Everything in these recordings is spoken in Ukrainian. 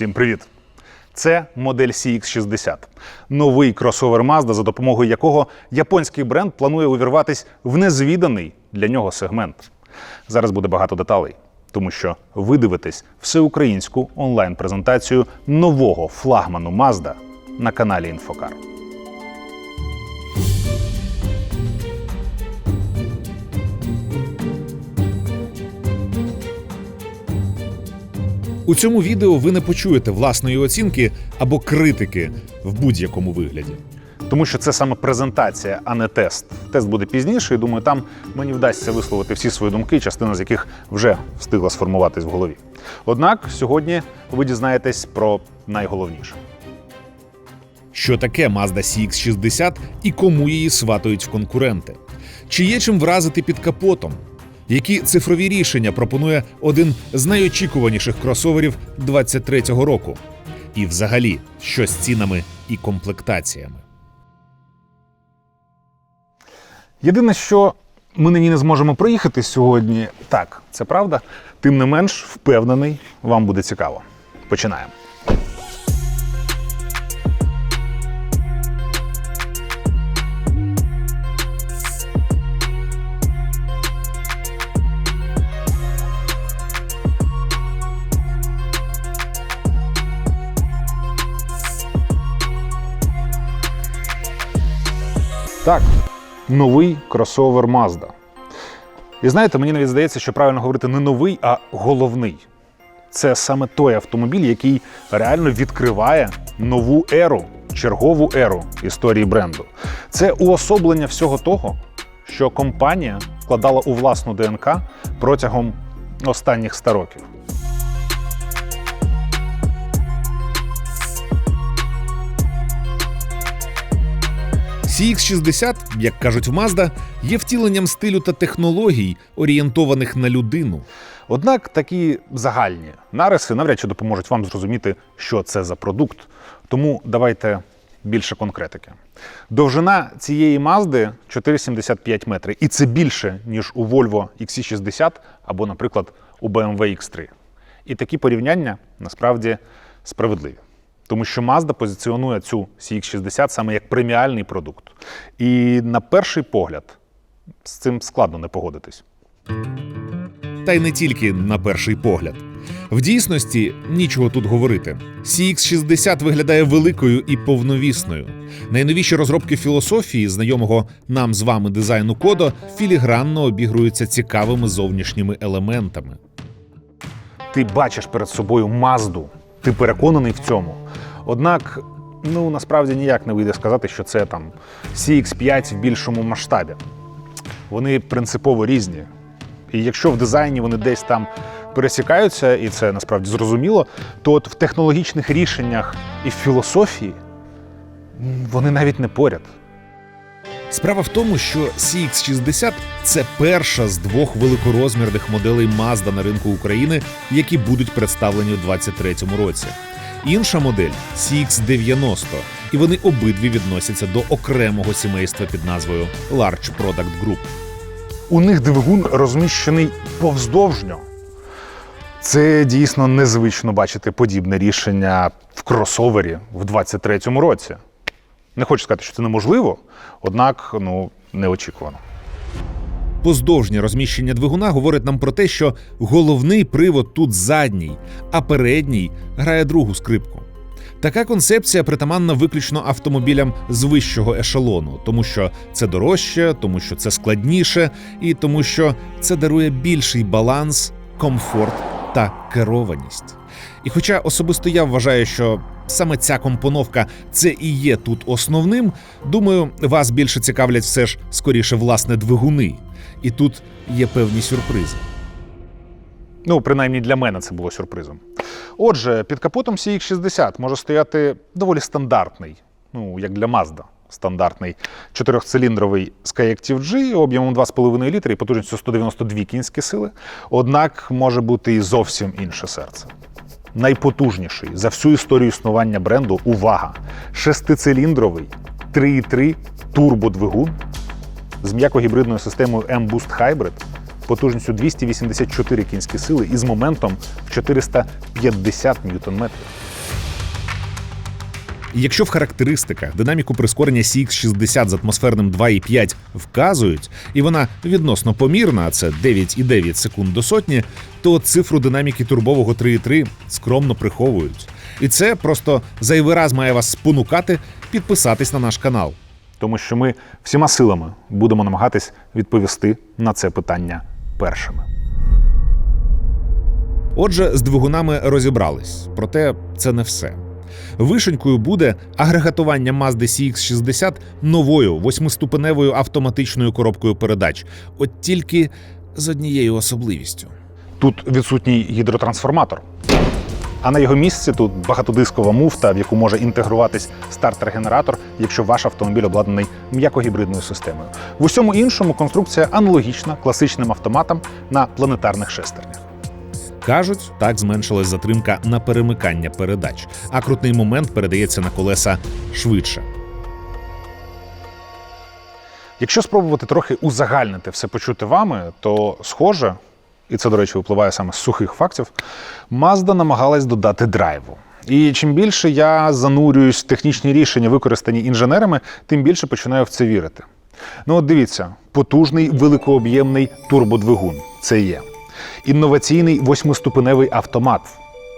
Всім привіт! Це модель CX60. Новий кросовер Mazda, за допомогою якого японський бренд планує увірватись в незвіданий для нього сегмент. Зараз буде багато деталей, тому що ви дивитесь всеукраїнську онлайн-презентацію нового флагману Mazda на каналі Інфокар. У цьому відео ви не почуєте власної оцінки або критики в будь-якому вигляді. Тому що це саме презентація, а не тест. Тест буде пізніше, і думаю, там мені вдасться висловити всі свої думки, частина з яких вже встигла сформуватись в голові. Однак сьогодні ви дізнаєтесь про найголовніше. Що таке Mazda CX-60 і кому її сватають в конкуренти? Чи є чим вразити під капотом? Які цифрові рішення пропонує один з найочікуваніших кросоверів 23-го року? І взагалі, що з цінами і комплектаціями? Єдине, що ми нині не зможемо проїхати сьогодні, так, це правда. Тим не менш, впевнений, вам буде цікаво. Починаємо. Так, новий кросовер Mazda. І знаєте, мені навіть здається, що правильно говорити не новий, а головний. Це саме той автомобіль, який реально відкриває нову еру, чергову еру історії бренду. Це уособлення всього того, що компанія вкладала у власну ДНК протягом останніх 100 років. CX-60, як кажуть в Mazda, є втіленням стилю та технологій, орієнтованих на людину. Однак такі загальні нариси навряд чи допоможуть вам зрозуміти, що це за продукт. Тому давайте більше конкретики. Довжина цієї Мазди 4,75 метри, і це більше, ніж у Volvo XC60 або, наприклад, у BMW X3. І такі порівняння насправді справедливі. Тому що Mazda позиціонує цю CX60 саме як преміальний продукт. І на перший погляд з цим складно не погодитись. Та й не тільки на перший погляд. В дійсності нічого тут говорити. CX60 виглядає великою і повновісною. Найновіші розробки філософії, знайомого нам з вами дизайну кодо, філігранно обігруються цікавими зовнішніми елементами. ти бачиш перед собою Мазду, ти переконаний в цьому. Однак, ну насправді ніяк не вийде сказати, що це там CX5 в більшому масштабі. Вони принципово різні. І якщо в дизайні вони десь там пересікаються, і це насправді зрозуміло, то от в технологічних рішеннях і в філософії вони навіть не поряд. Справа в тому, що CX60 – це перша з двох великорозмірних моделей Mazda на ринку України, які будуть представлені у 2023 році. Інша модель CX90, і вони обидві відносяться до окремого сімейства під назвою Large Product Group. У них двигун розміщений повздовжньо. Це дійсно незвично бачити подібне рішення в кросовері в 23-му році. Не хочу сказати, що це неможливо, однак ну, неочікувано. Поздовжнє розміщення двигуна говорить нам про те, що головний привод тут задній, а передній грає другу скрипку. Така концепція притаманна виключно автомобілям з вищого ешелону, тому що це дорожче, тому що це складніше, і тому що це дарує більший баланс, комфорт та керованість. І хоча особисто я вважаю, що саме ця компоновка це і є тут основним, думаю, вас більше цікавлять все ж скоріше власне двигуни. І тут є певні сюрпризи. Ну, принаймні для мене це було сюрпризом. Отже, під капотом CX60 може стояти доволі стандартний, ну, як для Mazda, стандартний чотирьохциліндровий Skyactiv G об'ємом 2,5 літри і потужністю 192 кінські сили. Однак може бути і зовсім інше серце. Найпотужніший за всю історію існування бренду увага! Шестициліндровий 3,3 турбодвигун з м'якогібридною системою M-Boost Hybrid потужністю 284 кінські сили і з моментом в 450 ньютон-метрів. І Якщо в характеристиках динаміку прискорення CX60 з атмосферним 2,5 вказують, і вона відносно помірна, а це 9,9 секунд до сотні, то цифру динаміки турбового 3,3 скромно приховують. І це просто зайвий раз має вас спонукати підписатись на наш канал. Тому що ми всіма силами будемо намагатись відповісти на це питання першими. Отже, з двигунами розібрались, проте це не все. Вишенькою буде агрегатування Mazda CX-60 новою восьмиступеневою автоматичною коробкою передач, от тільки з однією особливістю. Тут відсутній гідротрансформатор. А на його місці тут багатодискова муфта, в яку може інтегруватись стартер-генератор, якщо ваш автомобіль обладнаний м'якогібридною системою. В усьому іншому конструкція аналогічна класичним автоматам на планетарних шестернях. Кажуть, так зменшилась затримка на перемикання передач, а крутний момент передається на колеса швидше. Якщо спробувати трохи узагальнити все почути вами, то схоже, і це, до речі, випливає саме з сухих фактів, Mazda намагалась додати драйву. І чим більше я занурююсь в технічні рішення, використані інженерами, тим більше починаю в це вірити. Ну от дивіться, потужний великооб'ємний турбодвигун це є. Інноваційний восьмиступеневий автомат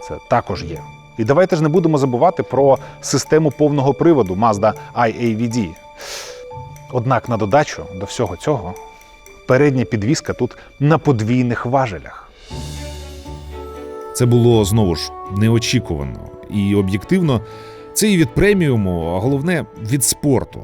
це також є. І давайте ж не будемо забувати про систему повного приводу Mazda IAVD. Однак на додачу до всього цього передня підвіска тут на подвійних важелях. Це було знову ж неочікувано і об'єктивно. Це і від преміуму, а головне від спорту.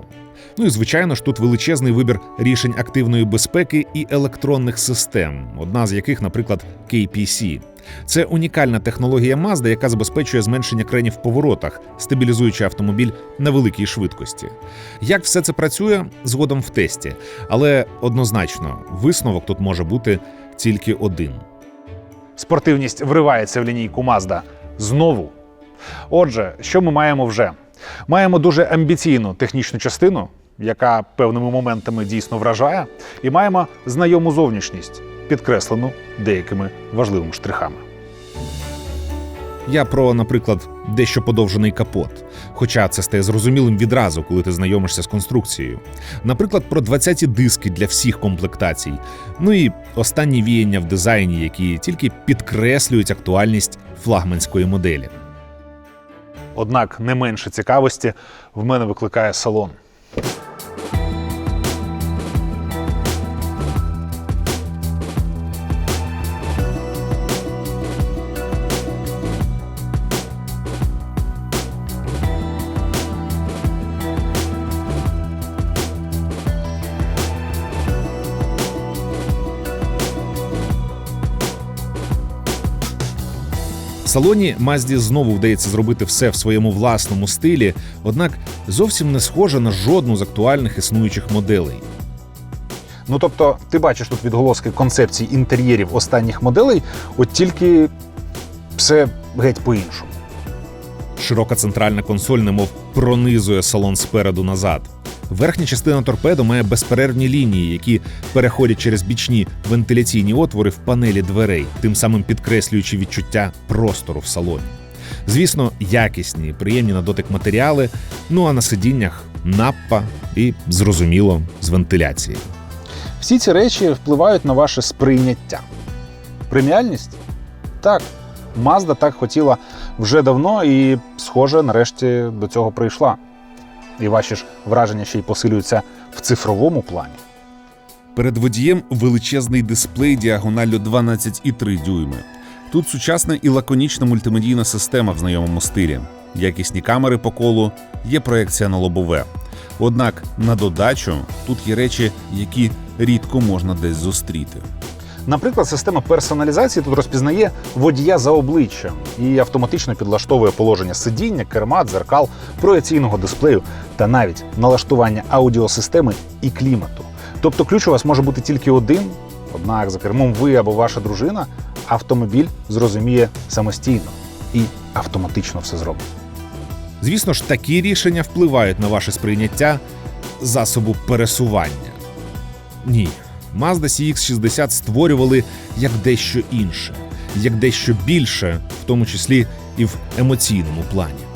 Ну і звичайно ж тут величезний вибір рішень активної безпеки і електронних систем, одна з яких, наприклад, KPC. Це унікальна технологія Mazda, яка забезпечує зменшення кренів в поворотах, стабілізуючи автомобіль на великій швидкості. Як все це працює згодом в тесті, але однозначно висновок тут може бути тільки один. Спортивність вривається в лінійку Mazda знову. Отже, що ми маємо вже? Маємо дуже амбіційну технічну частину, яка певними моментами дійсно вражає, і маємо знайому зовнішність, підкреслену деякими важливими штрихами. Я про, наприклад, дещо подовжений капот. Хоча це стає зрозумілим відразу, коли ти знайомишся з конструкцією. Наприклад, про 20-ті диски для всіх комплектацій. Ну і останні віяння в дизайні, які тільки підкреслюють актуальність флагманської моделі. Однак не менше цікавості в мене викликає салон. Салоні Мазді знову вдається зробити все в своєму власному стилі, однак зовсім не схоже на жодну з актуальних існуючих моделей. Ну тобто, ти бачиш тут відголоски концепцій інтер'єрів останніх моделей, от тільки все геть по-іншому. Широка центральна консоль, немов пронизує салон спереду назад. Верхня частина торпедо має безперервні лінії, які переходять через бічні вентиляційні отвори в панелі дверей, тим самим підкреслюючи відчуття простору в салоні. Звісно, якісні, приємні на дотик матеріали, ну а на сидіннях наппа і зрозуміло з вентиляцією. Всі ці речі впливають на ваше сприйняття. Преміальність? Так, Mazda так хотіла вже давно і, схоже, нарешті до цього прийшла. І ваші ж враження ще й посилюються в цифровому плані. Перед водієм величезний дисплей діагоналлю 12,3 дюйми. Тут сучасна і лаконічна мультимедійна система в знайомому стилі. Якісні камери по колу, є проекція на лобове. Однак на додачу тут є речі, які рідко можна десь зустріти. Наприклад, система персоналізації тут розпізнає водія за обличчям і автоматично підлаштовує положення сидіння, керма, дзеркал, проекційного дисплею та навіть налаштування аудіосистеми і клімату. Тобто ключ у вас може бути тільки один, однак за кермом ви або ваша дружина автомобіль зрозуміє самостійно і автоматично все зробить. Звісно ж, такі рішення впливають на ваше сприйняття засобу пересування. Ні, Mazda CX-60 створювали як дещо інше, як дещо більше, в тому числі і в емоційному плані.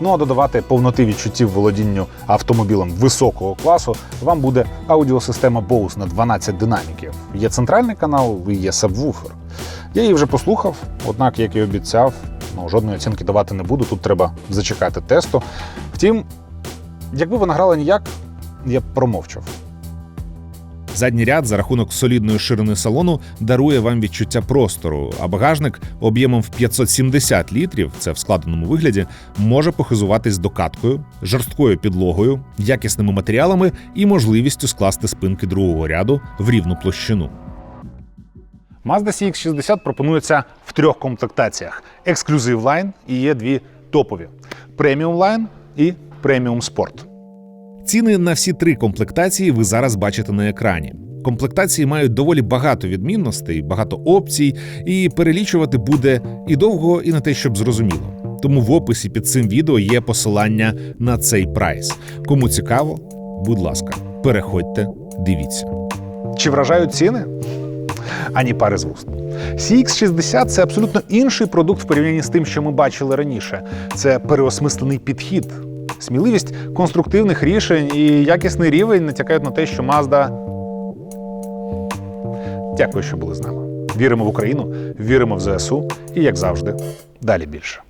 Ну а додавати повноти відчуттів володінню автомобілем високого класу вам буде аудіосистема Bose на 12 динаміків. Є центральний канал і є сабвуфер. Я її вже послухав, однак, як і обіцяв, ну, жодної оцінки давати не буду. Тут треба зачекати тесту. Втім, якби вона грала ніяк, я б промовчав. Задній ряд за рахунок солідної ширини салону дарує вам відчуття простору, а багажник об'ємом в 570 літрів, це в складеному вигляді, може похизуватись докаткою, жорсткою підлогою, якісними матеріалами і можливістю скласти спинки другого ряду в рівну площину. Mazda CX-60 пропонується в трьох комплектаціях: Exclusive Line і є дві топові: Premium Line і Premium Sport. Ціни на всі три комплектації ви зараз бачите на екрані. Комплектації мають доволі багато відмінностей, багато опцій, і перелічувати буде і довго, і не те, щоб зрозуміло. Тому в описі під цим відео є посилання на цей прайс. Кому цікаво, будь ласка, переходьте, дивіться. Чи вражають ціни? Ані пари з вуст. CX60 це абсолютно інший продукт в порівнянні з тим, що ми бачили раніше. Це переосмислений підхід, сміливість конструктивних рішень і якісний рівень натякають на те, що Мазда. Дякую, що були з нами. Віримо в Україну, віримо в ЗСУ і, як завжди, далі більше.